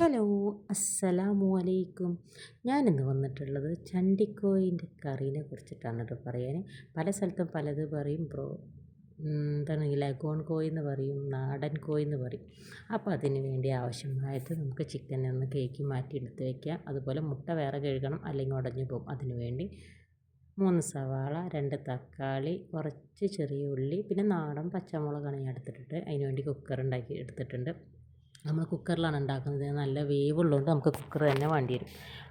Hello അസ്സലാമു അലൈക്കും. ഞാനിന്ന് വന്നിട്ടുള്ളത് ചണ്ടിക്കോയിന്റെ കറീനെ കുറിച്ചിട്ടാണ് കേട്ടോ പറയാൻ പല സ്ഥലത്തും പലത് പറയും ബ്രോ. എന്താണ് ലഗോൺ കോയി എന്ന് പറയും നാടൻ കോയി എന്ന് പറയും. അപ്പോൾ അതിന് വേണ്ടി ആവശ്യമായത് നമുക്ക് ചിക്കൻ ഒന്ന് കേക്ക് മാറ്റി എടുത്ത് വയ്ക്കാം അതുപോലെ മുട്ട വേറെ കഴുകണം അല്ലെങ്കിൽ ഉടഞ്ഞു പോകും. അതിന് വേണ്ടി മൂന്ന് സവാള രണ്ട് തക്കാളി കുറച്ച് ചെറിയ ഉള്ളി പിന്നെ നാടൻ പച്ചമുളകാണ് ഞാൻ എടുത്തിട്ടുണ്ട് അതിന് വേണ്ടി കുക്കർ ഉണ്ടാക്കി എടുത്തിട്ടുണ്ട്. നമ്മൾ കുക്കറിലാണ് ഉണ്ടാക്കുന്നത്. നല്ല വേവുള്ളതുകൊണ്ട് നമുക്ക് കുക്കർ തന്നെ വേണ്ടി വരും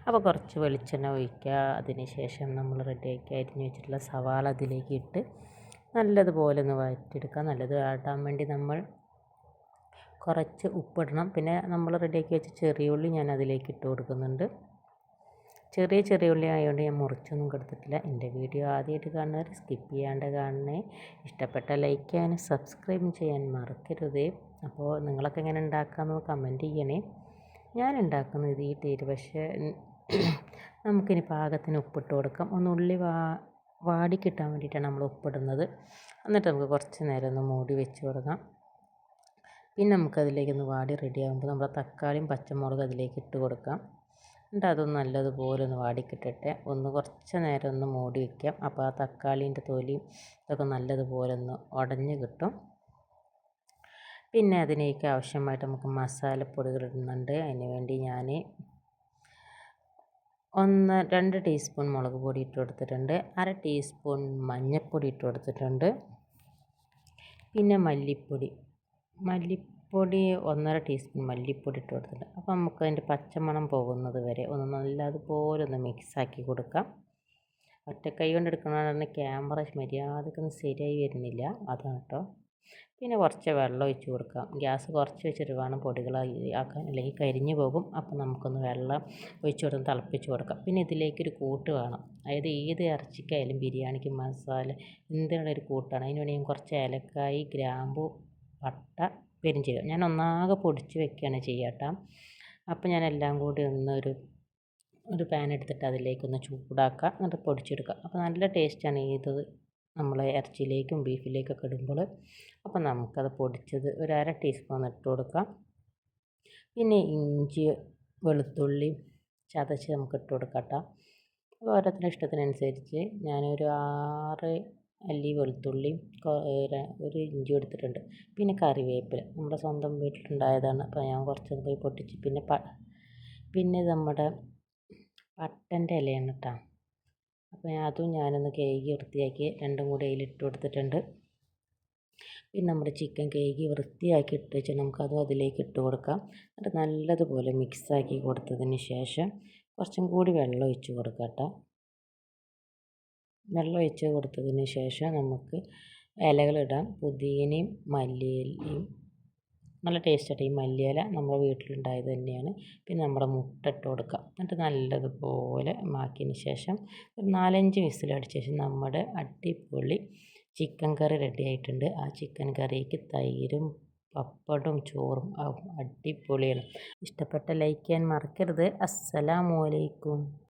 അപ്പോൾ കുറച്ച് വെളിച്ചെണ്ണ ഒഴിക്കുക. അതിന് ശേഷം നമ്മൾ റെഡിയാക്കി അരിഞ്ഞ് വെച്ചിട്ടുള്ള സവാള അതിലേക്ക് ഇട്ട് നല്ലതുപോലെ ഒന്ന് വഴറ്റിയെടുക്കുക. നല്ലത് ആട്ടാൻ വേണ്ടി നമ്മൾ കുറച്ച് ഉപ്പിടണം. പിന്നെ നമ്മൾ റെഡിയാക്കി വെച്ച ചെറിയ ഉള്ളി ഞാൻ അതിലേക്ക് ഇട്ട് കൊടുക്കുന്നുണ്ട്. ചെറിയ ചെറിയ ഉള്ളി ആയതുകൊണ്ട് ഞാൻ മുറിച്ചൊന്നും കൊടുത്തിട്ടില്ല. എന്റെ വീഡിയോ ആദ്യമായിട്ട് കാണുന്നവർ സ്കിപ്പ് ചെയ്യാണ്ട് കാണണേ. ഇഷ്ടപ്പെട്ട ലൈക്ക് ചെയ്യാനും സബ്സ്ക്രൈബ് ചെയ്യാൻ മറക്കരുത്. അപ്പോൾ നിങ്ങളൊക്കെ എങ്ങനെ ഉണ്ടാക്കാമെന്ന് കമന്റ് ചെയ്യണേ. ഞാൻ ഉണ്ടാക്കുന്നത് ഈ ടീര് പക്ഷേ നമുക്കിനി പാകത്തിന് ഉപ്പിട്ട് കൊടുക്കാം. ഒന്ന് ഉള്ളി വാ വാടി കിട്ടാൻ വേണ്ടിയിട്ടാണ് നമ്മൾ ഉപ്പിടുന്നത്. എന്നിട്ട് നമുക്ക് കുറച്ച് നേരം ഒന്ന് മൂടി വെച്ച് കൊടുക്കാം. പിന്നെ നമുക്കതിലേക്കൊന്ന് വാടി റെഡി ആകുമ്പോൾ നമ്മുടെ തക്കാളിയും പച്ചമുളകും അതിലേക്ക് ഇട്ട് കൊടുക്കാം. എന്നിട്ട് അതൊന്ന് നല്ലതുപോലെ ഒന്ന് വാടിക്കിട്ടട്ടെ ഒന്ന് കുറച്ച് നേരം ഒന്ന് മൂടി വയ്ക്കാം അപ്പോൾ ആ തക്കാളീന്റെ തൊലിയും ഇതൊക്കെ നല്ലതുപോലെ ഒന്ന് ഉടഞ്ഞ് കിട്ടും. പിന്നെ അതിനേക്ക് ആവശ്യമായിട്ട് നമുക്ക് മസാലപ്പൊടികൾ ഇടുന്നുണ്ട്. അതിന് വേണ്ടി ഞാൻ ഒന്ന് രണ്ട് ടീസ്പൂൺ മുളക് പൊടി ഇട്ട് കൊടുത്തിട്ടുണ്ട്. അര ടീസ്പൂൺ മഞ്ഞൾപ്പൊടി ഇട്ട് കൊടുത്തിട്ടുണ്ട്. പിന്നെ മല്ലിപ്പൊടി. മല്ലിപ്പൊടി ഒന്നര ടീസ്പൂൺ മല്ലിപ്പൊടി ഇട്ട് കൊടുത്തിട്ടുണ്ട്. അപ്പോൾ നമുക്ക് അതിന്റെ പച്ചമണം പോകുന്നത് വരെ ഒന്ന് നല്ലതുപോലെ ഒന്ന് മിക്സാക്കി കൊടുക്കാം. ഒറ്റക്കൈ കൊണ്ട് എടുക്കണമെന്ന് ക്യാമറ മര്യാദക്കൊന്നും ശരിയായി വരുന്നില്ല. അതാണ് കേട്ടോ പിന്നെ കുറച്ച് വെള്ളം ഒഴിച്ച് കൊടുക്കാം. ഗ്യാസ് കുറച്ച് വെച്ചിട്ട് വേണം പൊടികൾ ആക്കാൻ. അല്ലെങ്കിൽ കരിഞ്ഞു പോകും. അപ്പോൾ നമുക്കൊന്ന് വെള്ളം ഒഴിച്ച് കൊടുത്ത് തിളപ്പിച്ച് കൊടുക്കാം. പിന്നെ ഇതിലേക്കൊരു കൂട്ട് വേണം. അതായത് ഏത് ഇറച്ചിക്കായാലും ബിരിയാണിക്ക് മസാല എന്തിനുള്ള ഒരു കൂട്ടാണ്. അതിന് ഞാൻ കുറച്ച് ഏലക്കായി ഗ്രാമ്പു പട്ട പെരുംജീരകം ഞാൻ ഒന്നാകെ പൊടിച്ച് വെക്കുകയാണ് ചെയ്യാട്ടോ. അപ്പോൾ ഞാൻ എല്ലാം കൂടി ഒന്നൊരു ഒരു പാൻ എടുത്തിട്ട് അതിലേക്കൊന്ന് ചൂടാക്കുക. എന്നിട്ട് പൊടിച്ചെടുക്കുക. അപ്പോൾ നല്ല ടേസ്റ്റാണ് ഇത് നമ്മൾ ഇറച്ചിയിലേക്കും ബീഫിലേക്കൊക്കെ ഇടുമ്പോൾ. അപ്പോൾ നമുക്കത് പൊടിച്ചത് ഒരു അര ടീസ്പൂൺ ഇട്ട് കൊടുക്കാം. പിന്നെ ഇഞ്ചി വെളുത്തുള്ളി ചതച്ച് നമുക്ക് ഇട്ട് കൊടുക്കാം കേട്ടോ. അപ്പോൾ ഓരോരുത്തരുടെ ഇഷ്ടത്തിനനുസരിച്ച് ഞാനൊരു ആറ് അല്ലി വെളുത്തുള്ളിയും ഒരു ഇഞ്ചി എടുത്തിട്ടുണ്ട്. പിന്നെ കറിവേപ്പില. നമ്മുടെ സ്വന്തം വീട്ടിലുണ്ടായതാണ്. അപ്പോൾ ഞാൻ കുറച്ച് പോയി പൊട്ടിച്ച് പിന്നെ പ പിന്നെ നമ്മുടെ പട്ടന്റെ ഇലയാണ് കേട്ടോ അപ്പോൾ അതും ഞാനൊന്ന് കഴുകി വൃത്തിയാക്കി രണ്ടും കൂടി അതിലിട്ട് കൊടുത്തിട്ടുണ്ട്. പിന്നെ നമ്മുടെ ചിക്കൻ കഴുകി വൃത്തിയാക്കി ഇട്ട് വെച്ചാൽ നമുക്കതും അതിലേക്ക് ഇട്ട് കൊടുക്കാം. എന്നിട്ട് നല്ലതുപോലെ മിക്സാക്കി കൊടുത്തതിന് ശേഷം കുറച്ചും കൂടി വെള്ളം ഒഴിച്ച് കൊടുക്കാം കേട്ടോ വെള്ളം ഒഴിച്ച് കൊടുത്തതിന് ശേഷം നമുക്ക് ഇലകളിടാം. പുതിയനയും മല്ലിയിലയും നല്ല ടേസ്റ്റായിട്ട് ഈ മല്ലിയില നമ്മുടെ വീട്ടിലുണ്ടായത് തന്നെയാണ്. പിന്നെ നമ്മുടെ മുട്ട ഇട്ട് കൊടുക്കാം എന്നിട്ട് നല്ലതുപോലെ മാക്കിയതിന് ശേഷം ഒരു നാലഞ്ച് വിസിലടിച്ച ശേഷം നമ്മുടെ അടിപൊളി ചിക്കൻ കറി റെഡി ആയിട്ടുണ്ട്. ആ ചിക്കൻ കറിക്ക് തൈരും പപ്പടും ചോറും അടിപൊളിയാണ്. ഇഷ്ടപ്പെട്ട ലൈക്ക് ചെയ്യാൻ മറക്കരുത്. അസ്സലാമു അലൈക്കും.